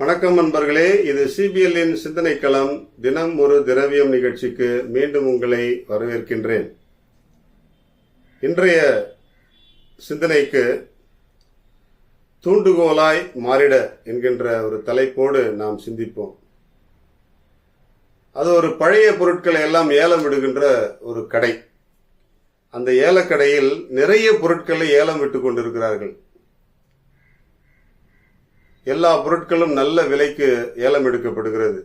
வணக்கம் நண்பர்களே இது சிபிஎல்லின் சிந்தனைக்களம். தினம் ஒரு திரவியம் நிகழ்ச்சிக்கு மீண்டும் உங்களை வரவேற்கின்றேன். இன்றைய சிந்தனைக்கு தூண்டுகோலாய் மாறிட என்கின்ற ஒரு தலைப்போடு நாம் சிந்திப்போம். அது ஒரு பழைய பொருட்களை எல்லாம் ஏலம் விடுகின்ற ஒரு கடை. அந்த ஏலக்கடையில் நிறைய பொருட்களை ஏலம் விட்டு கொண்டிருக்கிறார்கள். எல்லா பொருட்களும் நல்ல விலைக்கு ஏலம் எடுக்கப்படுகிறது.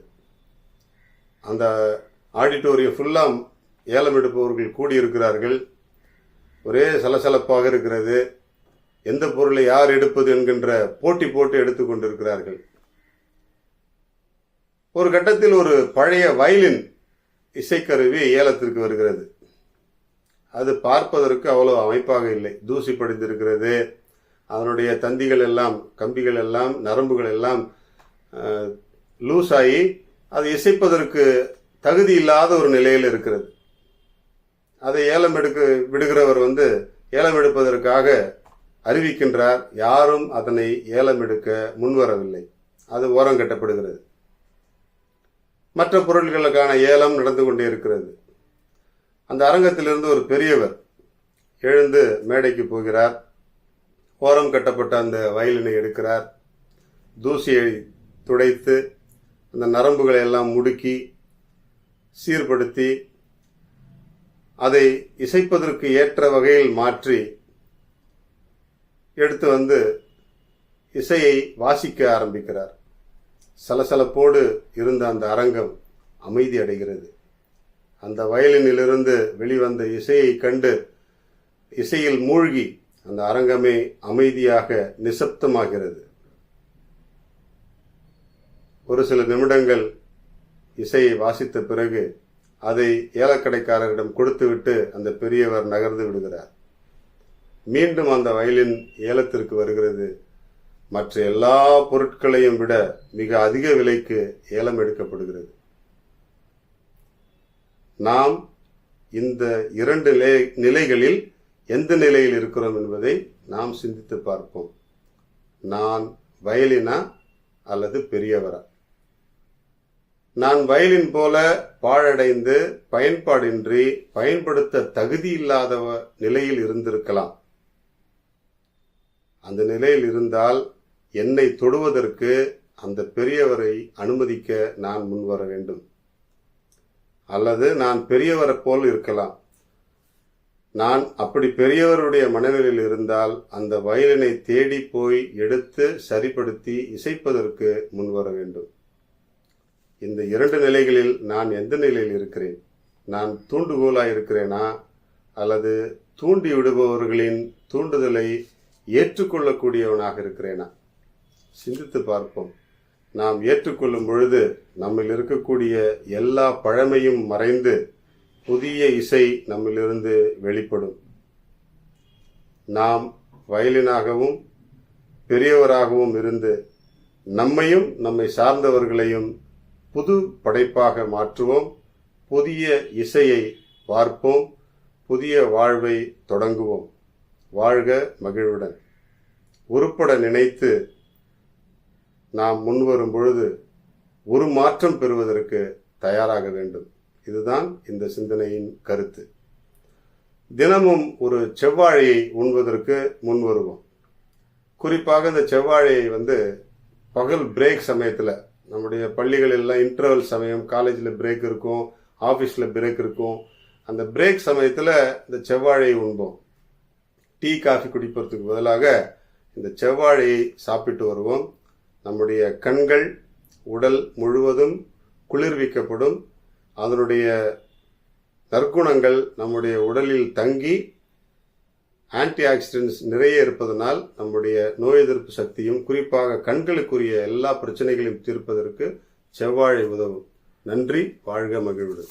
அந்த ஆடிட்டோரியம் ஃபுல்லாக ஏலம் எடுப்பவர்கள் கூடியிருக்கிறார்கள். ஒரே சலசலப்பாக இருக்கிறது. எந்த பொருளை யார் எடுப்பது என்கின்ற போட்டி போட்டு எடுத்துக்கொண்டிருக்கிறார்கள் ஒரு கட்டத்தில் ஒரு பழைய வயலின் இசைக்கருவி ஏலத்திற்கு வருகிறது. அது பார்ப்பதற்கு அவ்வளோ அமைப்பாக இல்லை. தூசி படிந்திருக்கிறது. அதனுடைய தந்திகள் எல்லாம் கம்பிகள் எல்லாம் நரம்புகள் எல்லாம் லூஸ் ஆகி அது இசைப்பதற்கு தகுதி இல்லாத ஒரு நிலையில் இருக்கிறது. அதை ஏலம் எடுக்க விடுகிறவர் வந்து ஏலம் எடுப்பதற்காக அறிவிக்கின்றார். யாரும் அதனை ஏலம் எடுக்க முன்வரவில்லை. அது ஓரம் கட்டப்படுகிறது. மற்ற பொருட்களுக்கான ஏலம் நடந்து கொண்டே இருக்கிறது. அந்த அரங்கத்திலிருந்து ஒரு பெரியவர் எழுந்து மேடைக்கு போகிறார். ஓரம் கட்டப்பட்ட அந்த வயலினை எடுக்கிறார். தூசியை துடைத்து அந்த நரம்புகளை எல்லாம் முடுக்கி சீர்படுத்தி அதை இசைப்பதற்கு ஏற்ற வகையில் மாற்றி எடுத்து வந்து இசையை வாசிக்க ஆரம்பிக்கிறார். சலசலப்போடு இருந்த அந்த அரங்கம் அமைதி அடைகிறது. அந்த வயலினிலிருந்து வெளிவந்த இசையை கண்டு இசையில் மூழ்கி அந்த அரங்கமே அமைதியாக நிசப்தமாகிறது. ஒரு சில நிமிடங்கள் இசையை வாசித்த பிறகு அதை ஏலக்கடைக்காரரிடம் கொடுத்துவிட்டு அந்த பெரியவர் நகர்ந்து விடுகிறார். மீண்டும் அந்த வயலின் ஏலத்திற்கு வருகிறது. மற்ற எல்லா பொருட்களையும் விட மிக அதிக விலைக்கு ஏலம் எடுக்கப்படுகிறது. நாம் இந்த இரண்டு நிலை நிலைகளில் எந்த நிலையில் இருக்கிறோம் என்பதை நாம் சிந்தித்து பார்ப்போம். நான் வயலினா அல்லது பெரியவரா? நான் வயலின் போல பாழடைந்து பயன்பாடின்றி பயன்படுத்த தகுதி இல்லாத நிலையில் இருந்திருக்கலாம். அந்த நிலையில் இருந்தால் என்னை தொடுவதற்கு அந்த பெரியவரை அனுமதிக்க நான் முன்வர வேண்டும். அல்லது நான் பெரியவரை போல் இருக்கலாம். நான் அப்படி பெரியவருடைய மனநிலையில் இருந்தால் அந்த வயலினை தேடி போய் எடுத்து சரிப்படுத்தி இசைப்பதற்கு முன்வர வேண்டும். இந்த இரண்டு நிலைகளில் நான் எந்த நிலையில் இருக்கிறேன்? நான் தூண்டுகோலாக இருக்கிறேனா? அல்லது தூண்டி விடுபவர்களின் தூண்டுதலை ஏற்றுக்கொள்ளக்கூடியவனாக இருக்கிறேனா? சிந்தித்து பார்ப்போம். நாம் ஏற்றுக்கொள்ளும் பொழுது நம்மில் இருக்கக்கூடிய எல்லா பழமையும் மறைந்து புதிய இசை நம்மிலிருந்து வெளிப்படும். நாம் வயலினாகவும் பெரியவராகவும் இருந்து நம்மையும் நம்மை சார்ந்தவர்களையும் புது படைப்பாக மாற்றுவோம். புதிய இசையை பார்ப்போம். புதிய வாழ்வை தொடங்குவோம். வாழ்க மகிழ்வுடன். உருப்பட நினைத்து நாம் முன்வரும் பொழுது ஒரு மாற்றம் பெறுவதற்கு தயாராக வேண்டும். இதுதான் இந்த சிந்தனையின் கருத்து. தினமும் ஒரு செவ்வாழையை உண்பதற்கு முன் வருவோம் குறிப்பாக இந்த செவ்வாழையை வந்து பகல் பிரேக் சமயத்தில் நம்முடைய பள்ளிகளெல்லாம் இன்டர்வல் சமயம் காலேஜில் பிரேக் இருக்கும் ஆஃபீஸில் பிரேக் இருக்கும் அந்த பிரேக் சமயத்தில் இந்த செவ்வாழையை உண்போம். டீ காஃபி குடிப்பதற்கு பதிலாக இந்த செவ்வாழையை சாப்பிட்டு வருவோம். நம்முடைய கண்கள் உடல் முழுவதும் குளிர்விக்கப்படும். அதனுடைய நற்குணங்கள் நம்முடைய உடலில் தங்கி ஆன்டி ஆக்சிடென்ட்ஸ் நிறைய இருப்பதனால் நம்முடைய நோய் எதிர்ப்பு சக்தியும் குறிப்பாக கண்களுக்குரிய எல்லா பிரச்சனைகளையும் தீர்ப்பதற்கு செவ்வாழை உதவும். நன்றி வாழ்க மகிழ்வு